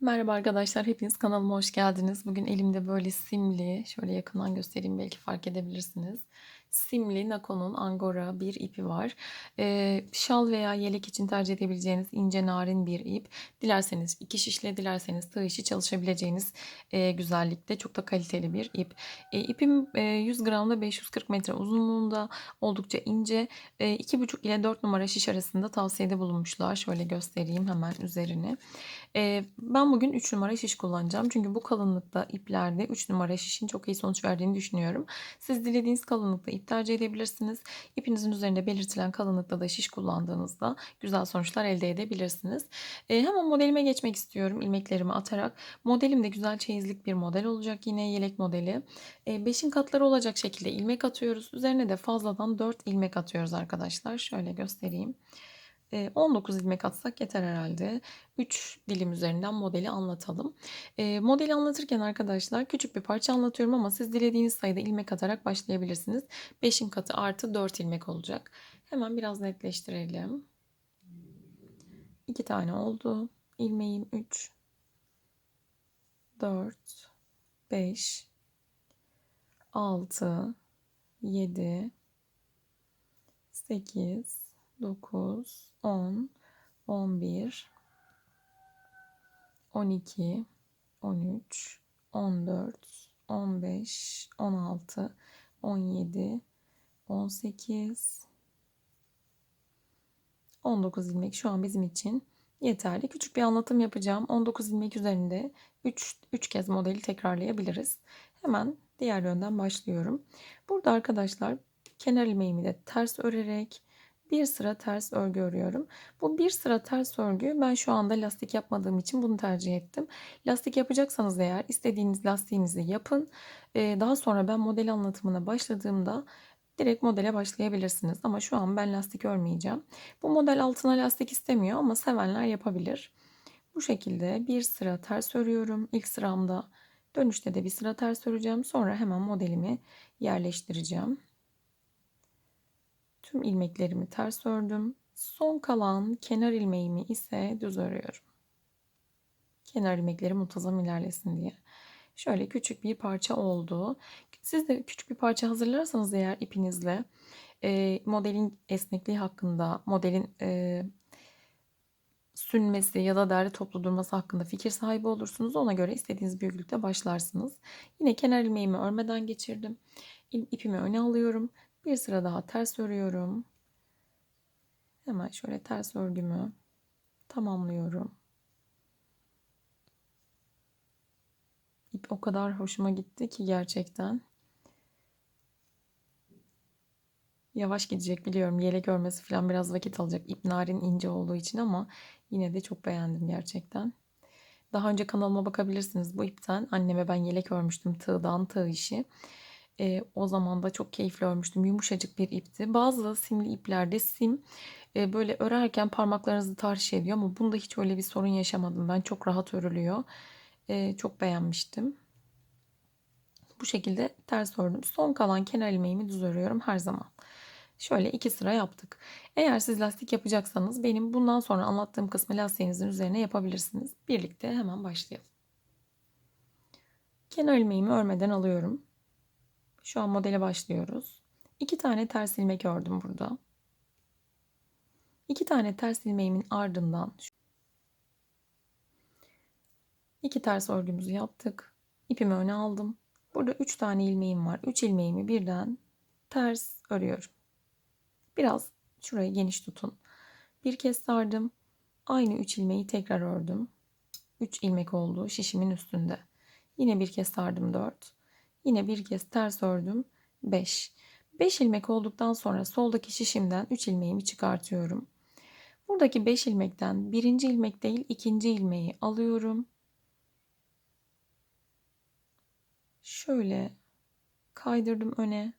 Merhaba arkadaşlar, hepiniz kanalıma hoş geldiniz. Bugün elimde böyle simli, şöyle yakından göstereyim belki fark edebilirsiniz. Simli Nako'nun Angora bir ipi var. Ee, şal veya yelek için tercih edebileceğiniz ince narin bir ip. Dilerseniz iki şişle, dilerseniz tığ işi çalışabileceğiniz e, güzellikte çok da kaliteli bir ip. E, ipim e, 100 gramda 540 metre uzunluğunda oldukça ince. E, 2,5 ile 4 numara şiş arasında tavsiyede bulunmuşlar. Şöyle göstereyim hemen üzerini. E, ben bugün 3 numara şiş kullanacağım. Çünkü bu kalınlıkta iplerde 3 numara şişin çok iyi sonuç verdiğini düşünüyorum. Siz dilediğiniz kalınlıkta ip tercih edebilirsiniz. İpinizin üzerinde belirtilen kalınlıkta da şiş kullandığınızda güzel sonuçlar elde edebilirsiniz. E, hemen modelime geçmek istiyorum ilmeklerimi atarak. Modelim de güzel çeyizlik bir model olacak yine yelek modeli. 5'in katları olacak şekilde ilmek atıyoruz. Üzerine de fazladan 4 ilmek atıyoruz arkadaşlar. Şöyle göstereyim. 19 ilmek atsak yeter herhalde. 3 dilim üzerinden modeli anlatalım. Modeli anlatırken arkadaşlar küçük bir parça anlatıyorum ama siz dilediğiniz sayıda ilmek atarak başlayabilirsiniz. 5'in katı artı 4 ilmek olacak. Hemen biraz netleştirelim. 2 tane oldu. İlmeğim 3 4 5 6 7 8 9 10 11 12 13 14 15 16 17 18 19 ilmek şu an bizim için yeterli. Küçük bir anlatım yapacağım. 19 ilmek üzerinde 3, 3 kez modeli tekrarlayabiliriz. Hemen diğer yönden başlıyorum. Burada arkadaşlar kenar ilmeğimi de ters örerek bir sıra ters örgü örüyorum. Bu bir sıra ters örgü ben şu anda lastik yapmadığım için bunu tercih ettim. Lastik yapacaksanız eğer istediğiniz lastiğinizi yapın. Ee, daha sonra ben model anlatımına başladığımda direkt modele başlayabilirsiniz. Ama şu an ben lastik örmeyeceğim. Bu model altına lastik istemiyor ama sevenler yapabilir. Bu şekilde bir sıra ters örüyorum. İlk sıramda dönüşte de bir sıra ters öreceğim. Sonra hemen modelimi yerleştireceğim. Tüm ilmeklerimi ters ördüm. Son kalan kenar ilmeğimi ise düz örüyorum. Kenar ilmekleri muntazam ilerlesin diye. Şöyle küçük bir parça oldu. Siz de küçük bir parça hazırlarsanız eğer ipinizle e, modelin esnekliği hakkında, modelin e, sünmesi ya da derli toplu durması hakkında fikir sahibi olursunuz. Ona göre istediğiniz büyüklükte başlarsınız. Yine kenar ilmeğimi örmeden geçirdim. İpimi öne alıyorum. Bir sıra daha ters örüyorum. Hemen şöyle ters örgümü tamamlıyorum. İp o kadar hoşuma gitti ki gerçekten. Yavaş gidecek biliyorum. Yelek görmesi falan biraz vakit alacak. İp narin ince olduğu için ama yine de çok beğendim gerçekten. Daha önce kanalıma bakabilirsiniz. Bu ipten anneme ben yelek örmüştüm. Tığdan tığ işi. E, o zaman da çok keyifli örmüştüm. Yumuşacık bir ipti. Bazı simli iplerde sim e, böyle örerken parmaklarınızı tahriş ediyor ama bunda hiç öyle bir sorun yaşamadım. Ben çok rahat örülüyor. E, çok beğenmiştim. Bu şekilde ters ördüm. Son kalan kenar ilmeğimi düz örüyorum her zaman. Şöyle iki sıra yaptık. Eğer siz lastik yapacaksanız benim bundan sonra anlattığım kısmı lastiğinizin üzerine yapabilirsiniz. Birlikte hemen başlayalım. Kenar ilmeğimi örmeden alıyorum. Şu an modele başlıyoruz. İki tane ters ilmek ördüm burada. İki tane ters ilmeğimin ardından iki ters örgümüzü yaptık. İpimi öne aldım. Burada üç tane ilmeğim var. Üç ilmeğimi birden ters örüyorum. Biraz şurayı geniş tutun. Bir kez sardım. Aynı üç ilmeği tekrar ördüm. Üç ilmek oldu şişimin üstünde. Yine bir kez sardım dört. Yine bir kez ters ördüm. 5. 5 ilmek olduktan sonra soldaki şişimden 3 ilmeğimi çıkartıyorum. Buradaki 5 ilmekten birinci ilmek değil ikinci ilmeği alıyorum. Şöyle kaydırdım öne.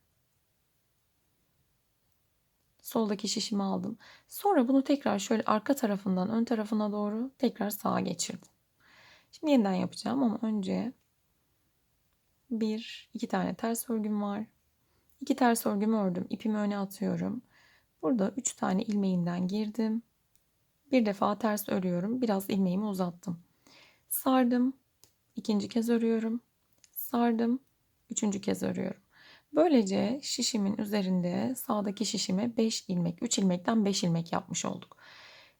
Soldaki şişimi aldım. Sonra bunu tekrar şöyle arka tarafından ön tarafına doğru tekrar sağa geçirdim. Şimdi yeniden yapacağım ama önce bir, iki tane ters örgüm var. İki ters örgümü ördüm. İpimi öne atıyorum. Burada üç tane ilmeğinden girdim. Bir defa ters örüyorum. Biraz ilmeğimi uzattım. sardım, ikinci kez örüyorum, sardım, üçüncü kez örüyorum. Böylece şişimin üzerinde sağdaki şişime 5 ilmek, 3 ilmekten 5 ilmek yapmış olduk.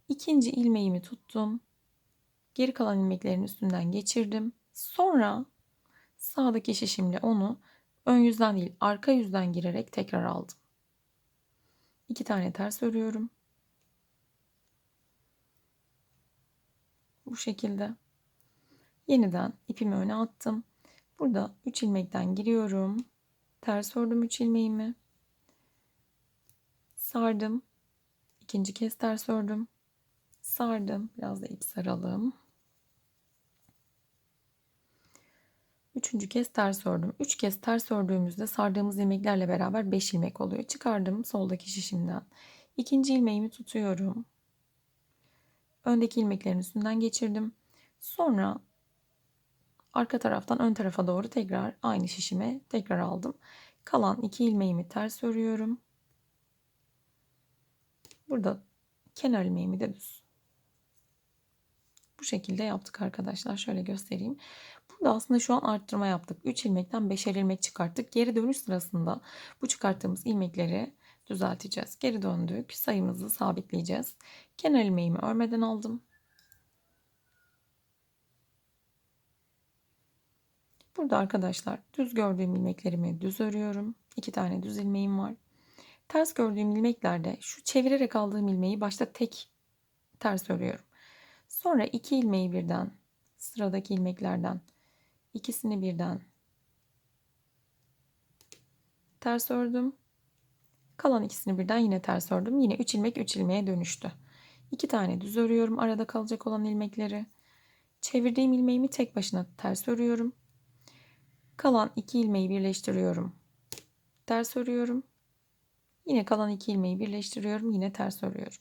İkinci ilmeğimi tuttum. Geri kalan ilmeklerin üstünden geçirdim. Sonra sağdaki şişimle onu ön yüzden değil arka yüzden girerek tekrar aldım. İki tane ters örüyorum. Bu şekilde. Yeniden ipimi öne attım. Burada 3 ilmekten giriyorum. Ters ördüm 3 ilmeğimi. Sardım. İkinci kez ters ördüm. Sardım. Biraz da ip saralım. Üçüncü kez ters ördüm. Üç kez ters ördüğümüzde sardığımız ilmeklerle beraber 5 ilmek oluyor. Çıkardım soldaki şişimden. İkinci ilmeğimi tutuyorum. Öndeki ilmeklerin üstünden geçirdim. Sonra arka taraftan ön tarafa doğru tekrar aynı şişime tekrar aldım. Kalan iki ilmeğimi ters örüyorum. Burada kenar ilmeğimi de düz. Bu şekilde yaptık arkadaşlar. Şöyle göstereyim. Burada aslında şu an arttırma yaptık. 3 ilmekten 5'er ilmek çıkarttık. Geri dönüş sırasında bu çıkarttığımız ilmekleri düzelteceğiz. Geri döndük. Sayımızı sabitleyeceğiz. Kenar ilmeğimi örmeden aldım. Burada arkadaşlar düz gördüğüm ilmeklerimi düz örüyorum. İki tane düz ilmeğim var. Ters gördüğüm ilmeklerde şu çevirerek aldığım ilmeği başta tek ters örüyorum. Sonra iki ilmeği birden sıradaki ilmeklerden ikisini birden ters ördüm. Kalan ikisini birden yine ters ördüm. Yine 3 ilmek 3 ilmeğe dönüştü. 2 tane düz örüyorum arada kalacak olan ilmekleri. Çevirdiğim ilmeğimi tek başına ters örüyorum. Kalan 2 ilmeği birleştiriyorum. Ters örüyorum. Yine kalan 2 ilmeği birleştiriyorum. Yine ters örüyorum.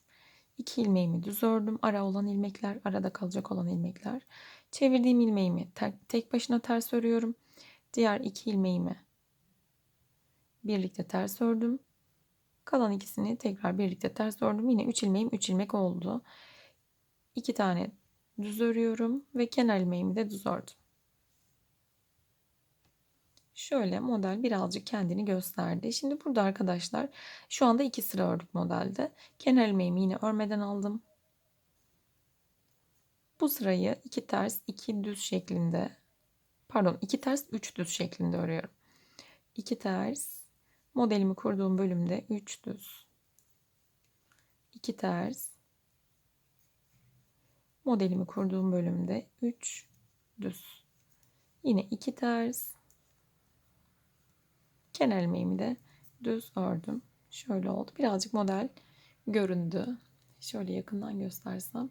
2 ilmeğimi düz ördüm. Ara olan ilmekler, arada kalacak olan ilmekler. Çevirdiğim ilmeğimi tek başına ters örüyorum. Diğer 2 ilmeğimi birlikte ters ördüm. Kalan ikisini tekrar birlikte ters ördüm. Yine 3 ilmeğim 3 ilmek oldu. 2 tane düz örüyorum ve kenar ilmeğimi de düz ördüm. Şöyle model birazcık kendini gösterdi. Şimdi burada arkadaşlar şu anda iki sıra ördük modelde. Kenar ilmeğimi yine örmeden aldım. Bu sırayı iki ters iki düz şeklinde pardon iki ters üç düz şeklinde örüyorum. İki ters modelimi kurduğum bölümde üç düz. iki ters modelimi kurduğum bölümde üç düz. Yine iki ters Kenar ilmeğimi de düz ördüm. Şöyle oldu. Birazcık model göründü. Şöyle yakından göstersem.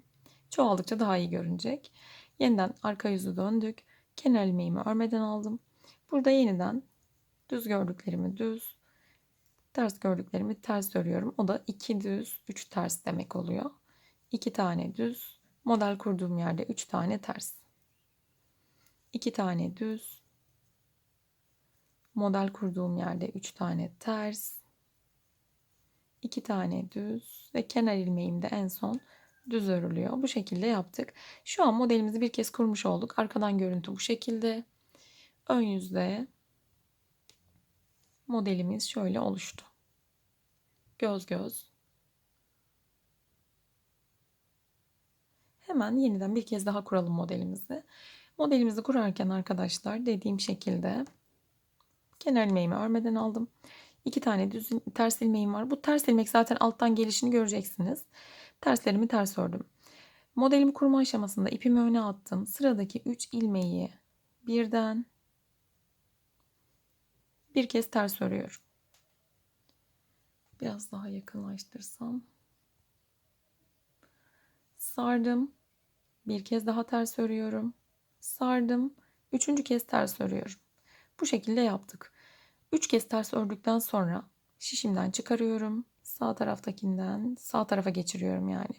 Çoğaldıkça daha iyi görünecek. Yeniden arka yüzü döndük. Kenar ilmeğimi örmeden aldım. Burada yeniden düz gördüklerimi düz, ters gördüklerimi ters örüyorum. O da iki düz, üç ters demek oluyor. İki tane düz, model kurduğum yerde üç tane ters. İki tane düz, model kurduğum yerde 3 tane ters, 2 tane düz ve kenar ilmeğim de en son düz örülüyor. Bu şekilde yaptık. Şu an modelimizi bir kez kurmuş olduk. Arkadan görüntü bu şekilde. Ön yüzde modelimiz şöyle oluştu. Göz göz. Hemen yeniden bir kez daha kuralım modelimizi. Modelimizi kurarken arkadaşlar dediğim şekilde Kenar ilmeğimi örmeden aldım. İki tane düz ters ilmeğim var. Bu ters ilmek zaten alttan gelişini göreceksiniz. Terslerimi ters ördüm. Modelimi kurma aşamasında ipimi öne attım. Sıradaki 3 ilmeği birden bir kez ters örüyorum. Biraz daha yakınlaştırsam. Sardım. Bir kez daha ters örüyorum. Sardım. Üçüncü kez ters örüyorum. Bu şekilde yaptık. 3 kez ters ördükten sonra şişimden çıkarıyorum. Sağ taraftakinden sağ tarafa geçiriyorum yani.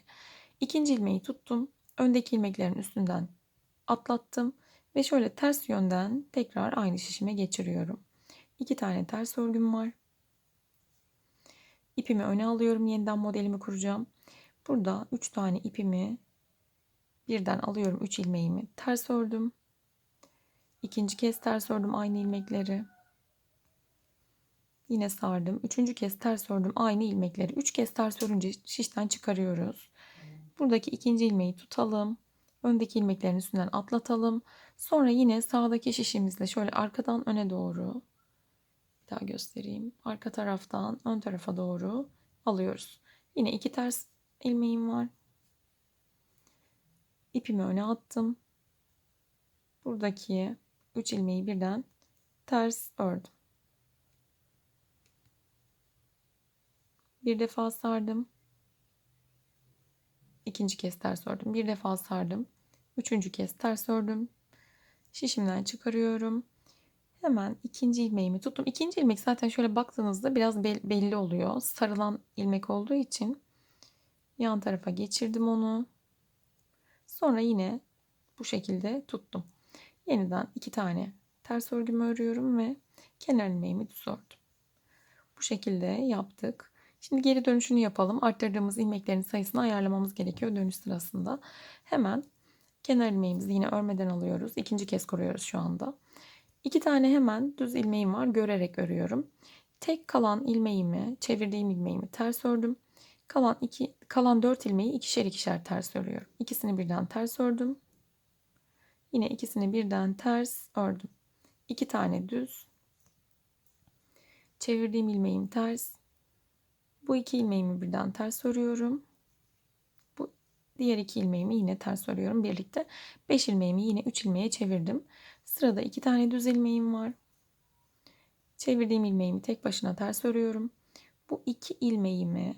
İkinci ilmeği tuttum. Öndeki ilmeklerin üstünden atlattım. Ve şöyle ters yönden tekrar aynı şişime geçiriyorum. 2 tane ters örgüm var. İpimi öne alıyorum. Yeniden modelimi kuracağım. Burada 3 tane ipimi birden alıyorum 3 ilmeğimi ters ördüm. İkinci kez ters ördüm aynı ilmekleri. Yine sardım. Üçüncü kez ters ördüm aynı ilmekleri. Üç kez ters örünce şişten çıkarıyoruz. Buradaki ikinci ilmeği tutalım. Öndeki ilmeklerin üstünden atlatalım. Sonra yine sağdaki şişimizle şöyle arkadan öne doğru bir daha göstereyim. Arka taraftan ön tarafa doğru alıyoruz. Yine iki ters ilmeğim var. İpimi öne attım. Buradaki 3 ilmeği birden ters ördüm. Bir defa sardım. İkinci kez ters ördüm. Bir defa sardım. Üçüncü kez ters ördüm. Şişimden çıkarıyorum. Hemen ikinci ilmeğimi tuttum. İkinci ilmek zaten şöyle baktığınızda biraz belli oluyor. Sarılan ilmek olduğu için yan tarafa geçirdim onu. Sonra yine bu şekilde tuttum. Yeniden iki tane ters örgümü örüyorum ve kenar ilmeğimi düz ördüm. Bu şekilde yaptık. Şimdi geri dönüşünü yapalım. Arttırdığımız ilmeklerin sayısını ayarlamamız gerekiyor dönüş sırasında. Hemen kenar ilmeğimizi yine örmeden alıyoruz. İkinci kez kuruyoruz şu anda. İki tane hemen düz ilmeğim var. Görerek örüyorum. Tek kalan ilmeğimi, çevirdiğim ilmeğimi ters ördüm. Kalan iki, kalan dört ilmeği ikişer ikişer ters örüyorum. İkisini birden ters ördüm. Yine ikisini birden ters ördüm. İki tane düz. Çevirdiğim ilmeğim ters. Bu iki ilmeğimi birden ters örüyorum. Bu diğer iki ilmeğimi yine ters örüyorum birlikte. Beş ilmeğimi yine üç ilmeğe çevirdim. Sırada iki tane düz ilmeğim var. Çevirdiğim ilmeğimi tek başına ters örüyorum. Bu iki ilmeğimi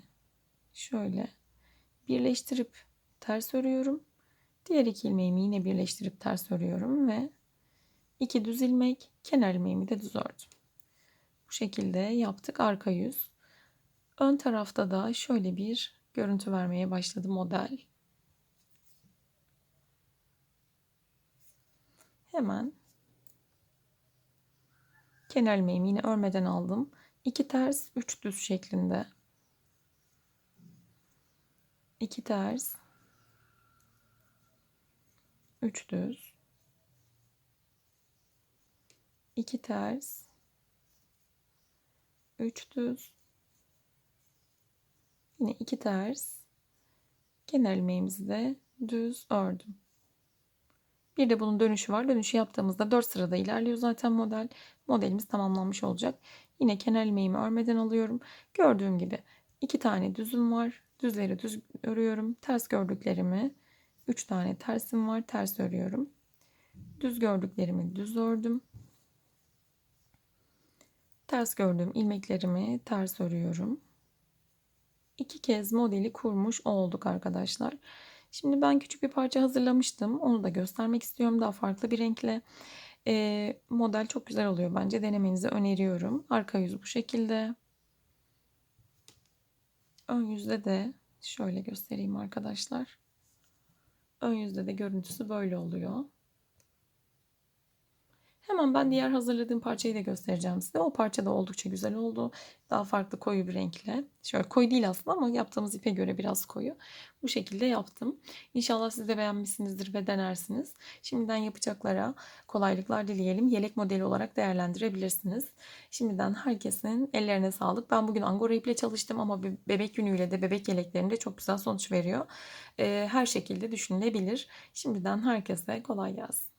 şöyle birleştirip ters örüyorum. Diğer iki ilmeğimi yine birleştirip ters örüyorum ve iki düz ilmek, kenar ilmeğimi de düz ördüm. Bu şekilde yaptık arka yüz. Ön tarafta da şöyle bir görüntü vermeye başladı model. Hemen kenar ilmeğimi yine örmeden aldım. 2 ters, 3 düz şeklinde. 2 ters, 3 düz. 2 ters, 3 düz. Yine 2 ters. Kenar ilmeğimizi de düz ördüm. Bir de bunun dönüşü var. Dönüşü yaptığımızda 4 sırada ilerliyor zaten model. Modelimiz tamamlanmış olacak. Yine kenar ilmeğimi örmeden alıyorum. Gördüğüm gibi iki tane düzüm var. Düzleri düz örüyorum. Ters gördüklerimi 3 tane tersim var. Ters örüyorum. Düz gördüklerimi düz ördüm. Ters gördüğüm ilmeklerimi ters örüyorum. İki kez modeli kurmuş olduk arkadaşlar. Şimdi ben küçük bir parça hazırlamıştım. Onu da göstermek istiyorum. Daha farklı bir renkle. E, model çok güzel oluyor bence. Denemenizi öneriyorum. Arka yüz bu şekilde. Ön yüzde de şöyle göstereyim arkadaşlar. Ön yüzde de görüntüsü böyle oluyor. Hemen ben diğer hazırladığım parçayı da göstereceğim size. O parça da oldukça güzel oldu. Daha farklı koyu bir renkle. Şöyle koyu değil aslında ama yaptığımız ipe göre biraz koyu. Bu şekilde yaptım. İnşallah siz de beğenmişsinizdir ve denersiniz. Şimdiden yapacaklara kolaylıklar dileyelim. Yelek modeli olarak değerlendirebilirsiniz. Şimdiden herkesin ellerine sağlık. Ben bugün angora iple çalıştım ama bebek yünüyle de bebek yeleklerinde çok güzel sonuç veriyor. Her şekilde düşünülebilir. Şimdiden herkese kolay gelsin.